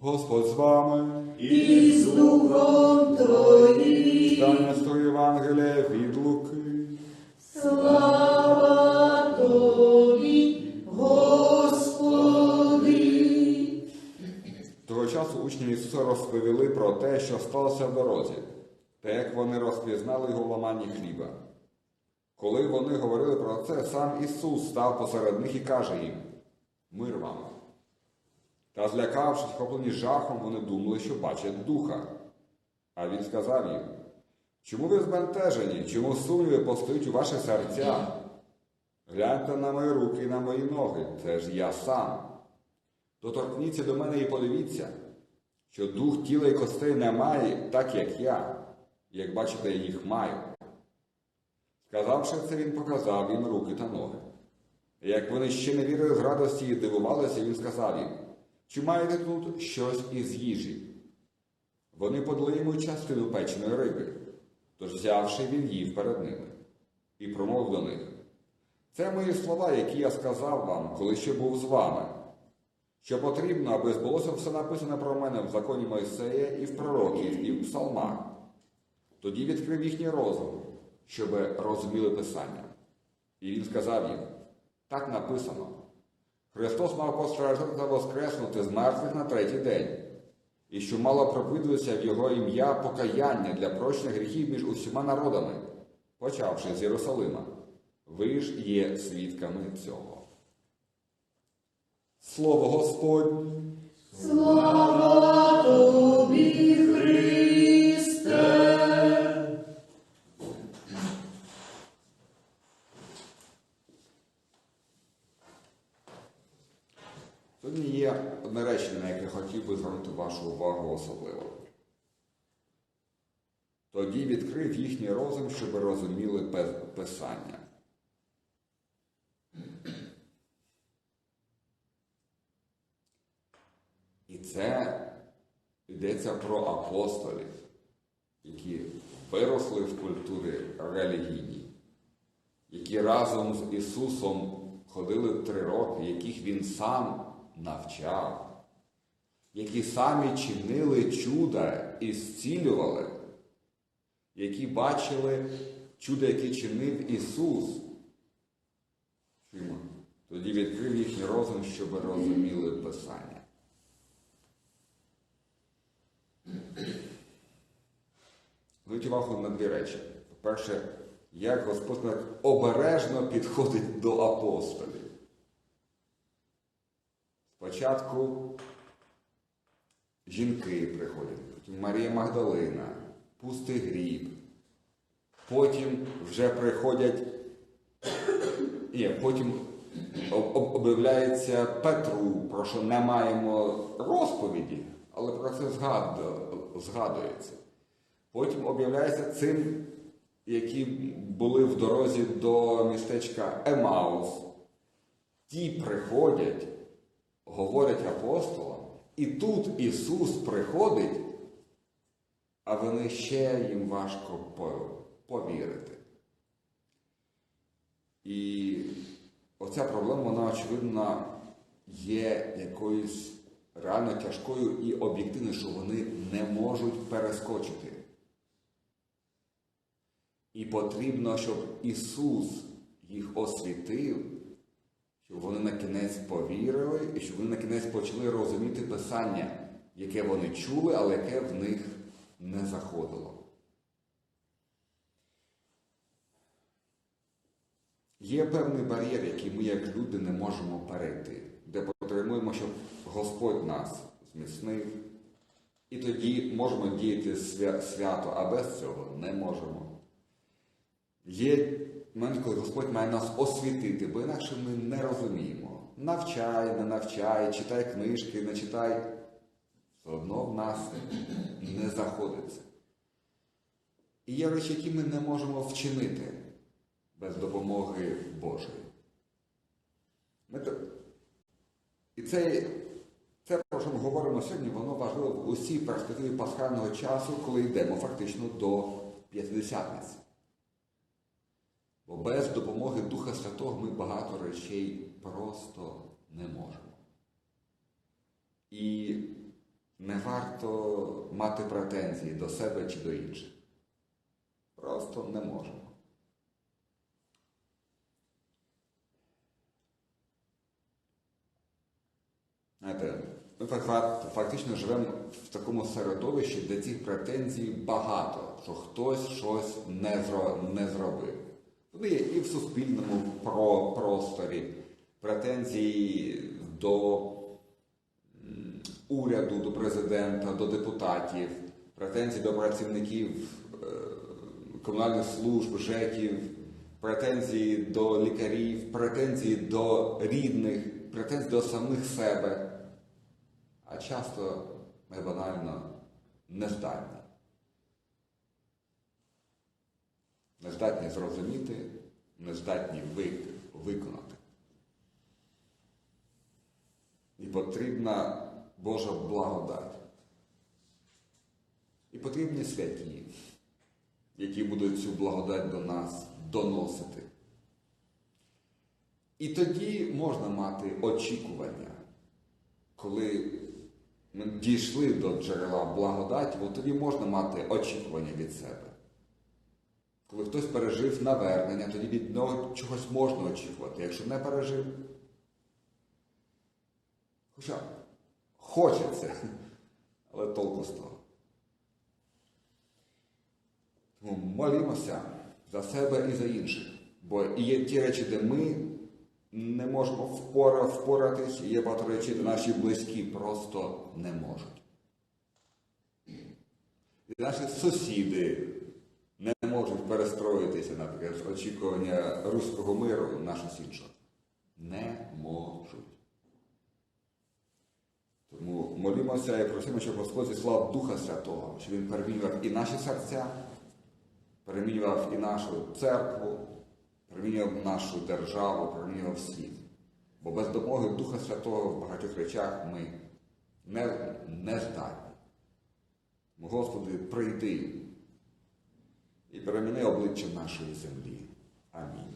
Господь з вами. і з духом Твоїм. Читання з Євангелія від Луки. Слава Тобі, Господи. Того часу учні Ісуса розповіли про те, що сталося в дорозі, та як вони розпізнали його в ламанні хліба. Коли вони говорили про це, сам Ісус став посеред них і каже їм: Мир вам. Та злякавшись, хоплені жахом, вони думали, що бачать духа. А він сказав їм: Чому ви збентежені? Чому сумніви постають у ваші серця? Гляньте на мої руки і на мої ноги, це ж я сам. Доторкніться до мене і подивіться, що дух тіла і костей не має, так як я, як бачите, я їх маю. Сказавши це, він показав їм руки та ноги. Як вони ще не вірили з радості і дивувалися, він сказав їм, чи маєте тут щось із їжі? Вони подали йому частину печеної риби, тож взявши, він їв перед ними і промовив до них. Це мої слова, які я сказав вам, коли ще був з вами. Що потрібно, аби збулося все написане про мене в законі Мойсея і в пророків, і в псалмах. Тоді відкрив їхній розум, щоб розуміли Писання. І він сказав їм: так написано. Христос мав постраждати та воскреснути з мертвих на третій день, і що мало проповідуватися в Його ім'я покаяння для прощення гріхів між усіма народами, почавши з Єрусалима. Ви ж є свідками цього. Слово Господь. Слава Тобі, вашу увагу особливо. Тоді відкрив їхній розум, щоб розуміли Писання. І це йдеться про апостолів, які виросли в культурі релігійній, які разом з Ісусом ходили три роки, яких Він сам навчав, які самі чинили чуда і зцілювали, які бачили чудо, яке чинив Ісус. Чуємо? Тоді відкрив їхній розум, щоб розуміли Писання. Зверніть увагу на дві речі. По-перше, як Господь обережно підходить до апостолів. Спочатку жінки приходять, потім Марія Магдалина, пустий гріб. Потім вже приходять, ні, потім об- об- об'являється Петру, про що не маємо розповіді, але про це згадується. Потім об'являється цим, які були в дорозі до містечка Емаус. Ті приходять, говорять апостолам, і тут Ісус приходить, а вони ще їм важко повірити. І оця проблема, вона, очевидно, є якоюсь реально тяжкою і об'єктивною, що вони не можуть перескочити. І потрібно, щоб Ісус їх освітив, щоб вони на кінець повірили і щоб вони на кінець почали розуміти Писання, яке вони чули, але яке в них не заходило. Є певний бар'єр, який ми, як люди, не можемо перейти, де потребуємо, щоб Господь нас зміцнив. І тоді можемо діяти свя- свято, а без цього не можемо. Є момент, Господь має нас освітити, бо інакше ми не розуміємо. Навчай, не навчай, читай книжки, не читай. Все одно в нас не заходиться. І є речі, які ми не можемо вчинити без допомоги Божої. І це, це, про що ми говоримо сьогодні, воно важливо в усій перспективі пасхального часу, коли йдемо фактично до п'ятидесятниці. Бо без допомоги Духа Святого ми багато речей просто не можемо. І не варто мати претензії до себе чи до інших. Просто не можемо. Знаєте, ми фактично живемо в такому середовищі, де цих претензій багато, що хтось щось не зробив. Вони є і в суспільному про, просторі, претензії до уряду, до президента, до депутатів, претензії до працівників е, комунальних служб, ЖЕКів, претензії до лікарів, претензії до рідних, претензії до самих себе. А часто ми банально не здатні. Зрозуміти, не здатні виконати. І потрібна Божа благодать. І потрібні святі, які будуть цю благодать до нас доносити. І тоді можна мати очікування, коли ми дійшли до джерела благодаті, от тоді можна мати очікування від себе. Коли хтось пережив навернення, тоді від нього чогось можна очікувати. Якщо не пережив, хоча хочеться, але толку з того. Тому молімося за себе і за інших. Бо є ті речі, де ми не можемо впора, впоратись, і є багато речей, де наші близькі просто не можуть. І наші сусіди не можуть перестроїтися, наприклад, з очікування руського миру на щось інше. Не можуть. Тому молімося і просимо, щоб Господь зіслав Духа Святого, щоб Він перемінював і наші серця, перемінював і нашу церкву, перемінював нашу державу, перемінював світ. Бо без допомоги Духа Святого в багатьох речах ми не, не здатні. Господи, прийди і переміни обличчя нашої землі. Амінь.